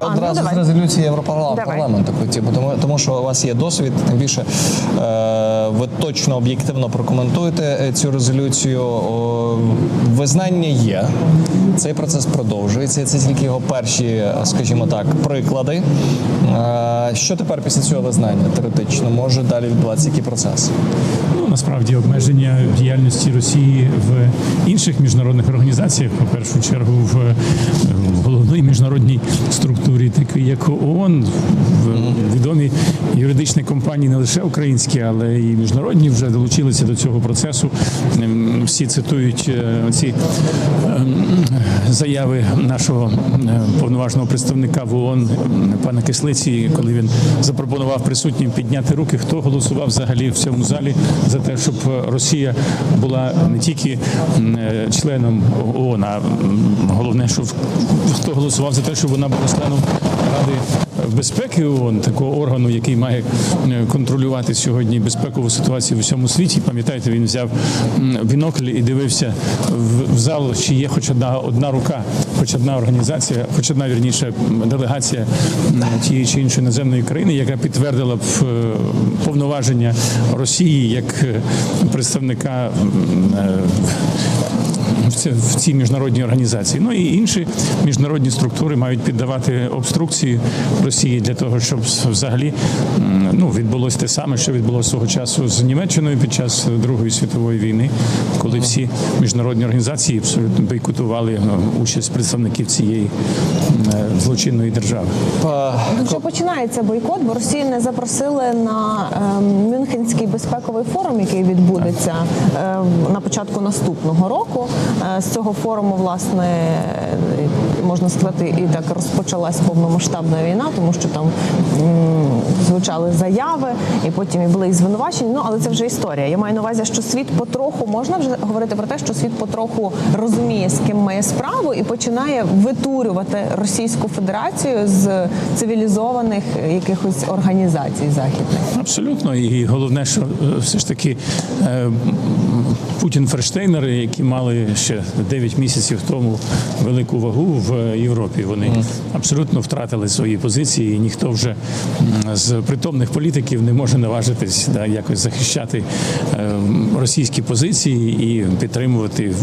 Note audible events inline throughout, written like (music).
А, ну, Одразу з резолюції Європарламенту хотів, тому, тому що у вас є досвід, тим більше е, ви точно об'єктивно прокоментуєте е, цю резолюцію. О, визнання є. Цей процес продовжується. Це тільки його перші, е, скажімо так, приклади. Е, що тепер після цього визнання теоретично може далі відбуватися який процес? Ну, насправді обмеження діяльності Росії в інших міжнародних організаціях, по першу чергу, в, е, в головній міжнародній структурі, такій як ООН, в відомі юридичні компанії, не лише українські, але і міжнародні вже долучилися до цього процесу. Ем, Всі цитують е, ці ем, заяви нашого е, повноважного представника в ООН пана Кислиці, коли він запропонував присутнім підняти руки, хто голосував взагалі в цьому залі за те, щоб Росія була не тільки е, членом ООН, а головне, що хто голосував за те, щоб вона була членом Ради безпеки ООН, такого органу, який має е, контролювати сьогодні безпекову ситуацію в усьому світі. Пам'ятаєте, він взяв бінокль і дивився в зал, чи є хоч одна одна рука, хоч одна організація, хоч одна вірніше делегація тієї чи іншої наземної країни, яка підтвердила б е, повноваження Росії як е, представника. е, в цій міжнародній організації. Ну і інші міжнародні структури мають піддавати обструкції Росії для того, щоб взагалі ну, відбулося те саме, що відбулося свого часу з Німеччиною під час Другої світової війни, коли всі міжнародні організації абсолютно бойкотували участь представників цієї е, злочинної держави. Вже починається бойкот, бо Росію не запросили на ем, Мюнхенський безпековий форум, який відбудеться ем, на початку наступного року. Е, З цього форуму, власне, можна сказати, і так розпочалась повномасштабна війна, тому що там звучали заяви, і потім і були і звинувачення. Ну але це вже історія. Я маю на увазі, що світ потроху можна вже говорити про те, що світ потроху розуміє, з ким має справу, і починає витурювати Російську Федерацію з цивілізованих якихось організацій західних. Абсолютно, і головне, що е, все ж таки е, Путін Ферштейнери, які мали ще 9 місяців тому велику вагу в Європі, вони абсолютно втратили свої позиції, і ніхто вже з притомних політиків не може наважитись да, якось захищати е, російські позиції і підтримувати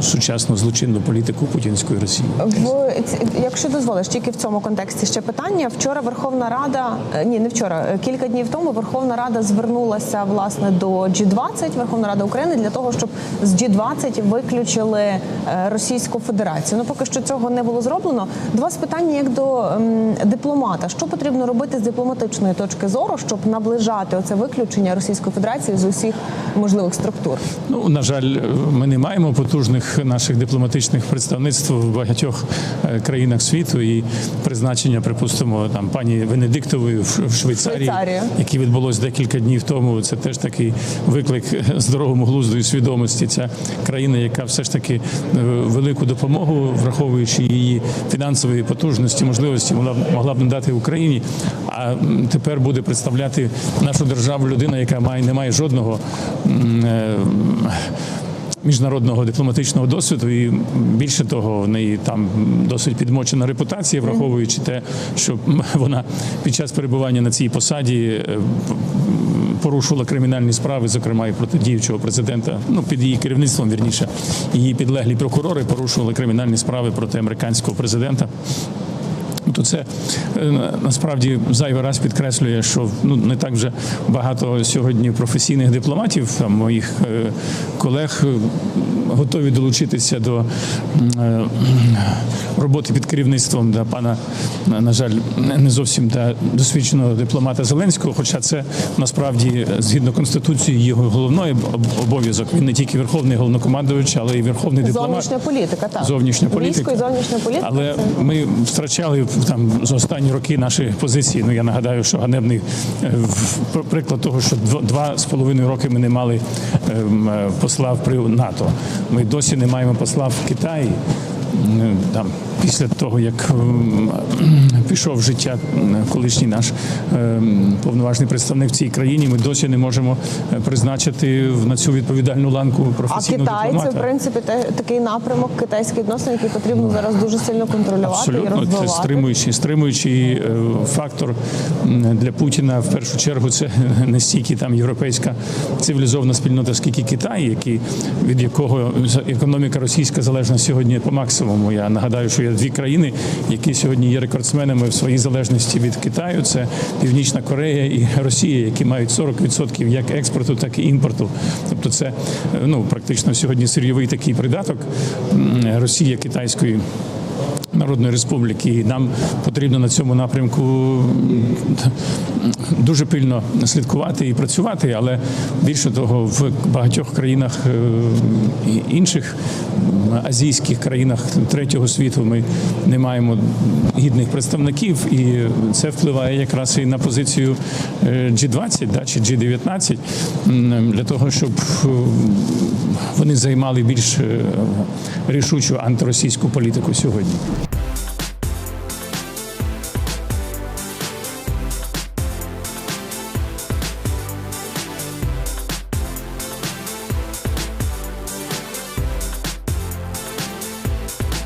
сучасну злочинну політику путінської Росії. В якщо дозволиш, тільки в цьому контексті ще питання. Вчора Верховна Рада, е, ні, не вчора, е, кілька днів тому Верховна Рада звернулася власне до G20, Верховна Рада України, для того, щоб з G20 виключили е, Російську Федерацію. Ну поки що цього не було зроблено. До вас питання як до ем, дипломата: що потрібно робити з дипломатичної точки зору, щоб наближати оце виключення Російської Федерації з усіх можливих структур? Ну, на жаль, ми не маємо потужних наших дипломатичних представництв в багатьох е, країнах світу і призначення, припустимо, там пані Венедиктової в Швейцарії, Швейцарія. яке відбулось декілька днів тому. Це теж такий виклик здоровому глузду і свідомості. Ця країна, яка все ж таки е, велику допомогу, враховуючи її фінансові потужності, можливості, могла могла б надати Україні. А тепер буде представляти нашу державу людина, яка має не має жодного. е, Міжнародного дипломатичного досвіду, і більше того, в неї там досить підмочена репутація, враховуючи те, що вона під час перебування на цій посаді е, порушувала кримінальні справи, зокрема і проти діючого президента. Ну під її керівництвом вірніше, її підлеглі прокурори порушували кримінальні справи проти американського президента. Ну, То це е, насправді зайвий раз підкреслює, що ну не так вже багато сьогодні професійних дипломатів, там, моїх е, колег е, готові долучитися до роботи під керівництвом да, пана, на жаль, не зовсім да, досвідченого дипломата Зеленського. Хоча це насправді згідно конституції його головний об- обов'язок. Він не тільки верховний головнокомандувач, але й верховний дипломат. Зовнішня політика, так Зовнішня політика. Військо і зовнішня політика. Але це- ми втрачали там за останні роки наші позиції. Ну я нагадаю, що ганебний е, приклад того, що два з половиною роки ми не мали ем, е, посла при НАТО. Ми досі не маємо посла в Китаї. Там після того, як ем, пішов в життя колишній наш ем, повноважний представник в цій країні, ми досі не можемо е, призначити на цю відповідальну ланку А професійного Китай це в принципі такий напрямок китайські відносини, який потрібно зараз дуже сильно контролювати і Абсолютно, це стримуючий, стримуючий е, фактор для Путіна. В першу чергу це (laughs) не стільки там європейська цивілізована спільнота, скільки Китай, який від якого економіка російська залежна сьогодні по максимуму. Я нагадаю, що є дві країни, які сьогодні є рекордсменами в своїй залежності від Китаю. Це Північна Корея і Росія, які мають 40% як експорту, так і імпорту. Тобто, це ну практично сьогодні сирйовий такий придаток Росія китайської. Народної Республіки, і нам потрібно на цьому напрямку дуже пильно слідкувати і працювати. Але більше того, в багатьох країнах е, інших азійських країнах третього світу ми не маємо гідних представників, і це впливає якраз і на позицію е, G20 да, чи G19 для того, щоб е, вони займали більш рішучу антиросійську політику сьогодні.